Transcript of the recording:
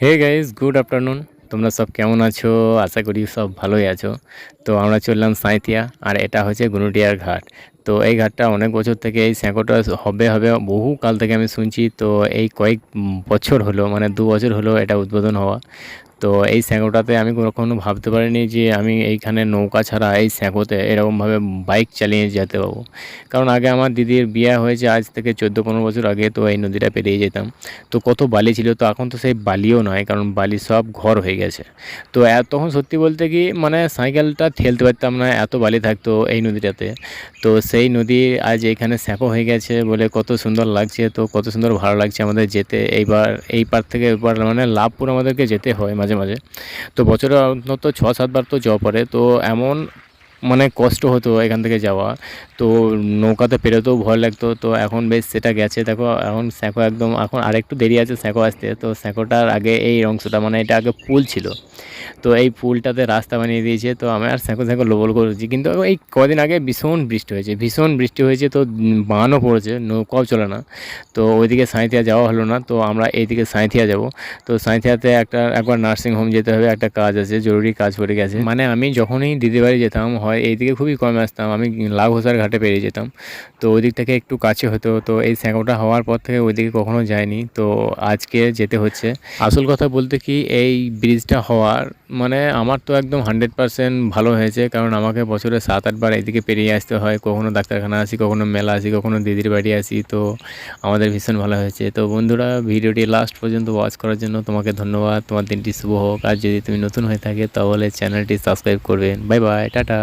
Hey guys good afternoon তোমরা সব কেমন আছো? আশা করি সব ভালোই আছো। তো আমরা চললাম সাঁইথিয়া, আর এটা হচ্ছে গুনুটিয়ার ঘাট। তো এই ঘাটটা অনেক বছর থেকে এই স্যাঁকোটা হবে হবে, বহু কাল থেকে আমি শুনছি। তো এই কয়েক বছর হলো মানে দু বছর হলো এটা উদ্বোধন হওয়া। তো এই স্যাঁকোটাতে আমি কখনো ভাবতে পারিনি যে আমি এইখানে নৌকা ছাড়া এই স্যাঁকোতে এরকমভাবে বাইক চালিয়ে যেতে পারব। কারণ আগে আমার দিদির বিয়ে হয়েছে আজ থেকে চোদ্দ পনেরো বছর আগে, তো এই নদীটা পেরিয়ে যেতাম। তো কত বালি ছিল, তো এখন তো সেই বালিও নয়, কারণ বালি সব ঘর হয়ে গেছে। তো তখন সত্যি বলতে কি মানে সাইকেলটা ঠেলতে পারতাম না, এত বালি থাকতো এই নদীটাতে। তো সেই নদী আজ এখানে স্যাঁকো হয়ে গেছে বলে কত সুন্দর লাগছে, তো কত সুন্দর ভালো লাগছে আমাদের যেতে। এইবার, এই পার থেকে এবার মানে লাভপুর আমাদেরকে যেতে হয় মাঝে মাঝে মাঝে। তো বছরে অন্তত ছ সাতবার তো যাওয়া পড়ে। তো এমন মানে কষ্ট হতো এখান থেকে যাওয়া। তো নৌকাতে পেরোতেও ভয় লাগতো। তো এখন বেশ সেটা গেছে। দেখো, এখন স্যাঁকো একদম, এখন আরেকটু দেরি আছে স্যাঁকো আসতে। তো স্যাঁকোটার আগে এই অংশটা মানে এটা আগে পুল ছিল। তো এই পুলটাতে রাস্তা বানিয়ে দিয়েছে, তো আমি আর স্যাঁকো স্যাঁকো লোবল করেছি। কিন্তু এই কদিন আগে ভীষণ বৃষ্টি হয়েছে, ভীষণ বৃষ্টি হয়েছে তো বানও পড়েছে, নৌকাও চলে না। তো ওইদিকে সাঁইথিয়া যাওয়া হলো না, তো আমরা এইদিকে সাঁইথিয়া যাব। তো সাঁইথিয়াতে একটা, একবার নার্সিং হোম যেতে হবে, একটা কাজ আছে, জরুরি কাজ পড়ে গেছে। মানে আমি যখনই দিদি বাড়ি যেতাম, হয় এইদিকে খুবই কম আসতাম, আমি লাঘোসার ঘাটে পেরিয়ে যেতাম। তো ওই দিক থেকে একটু কাছে হতো, তো এই স্যাঁকোটা হওয়ার পর থেকে ওইদিকে কখনো যায়নি তো আজকে যেতে হচ্ছে। আসল কথা বলতে কি, এই ব্রিজটা হওয়ার মানে আমার তো একদম হান্ড্রেড পার্সেন্ট ভালো হয়েছে, কারণ আমাকে বছরে সাত আটবার এদিকে পেরিয়ে আসতে হয়। কখনো ডাক্তারখানা আসি, কখনো মেলা আসি, কখনো দিদির বাড়ি আসি, তো আমাদের ভীষণ ভালো হয়েছে। তো বন্ধুরা, ভিডিওটি লাস্ট পর্যন্ত ওয়াচ করার জন্য তোমাকে ধন্যবাদ। তোমার দিনটি শুভ হোক। আর যদি তুমি নতুন হয়ে থাকে, তাহলে চ্যানেলটি সাবস্ক্রাইব করবেন। Bye bye tata.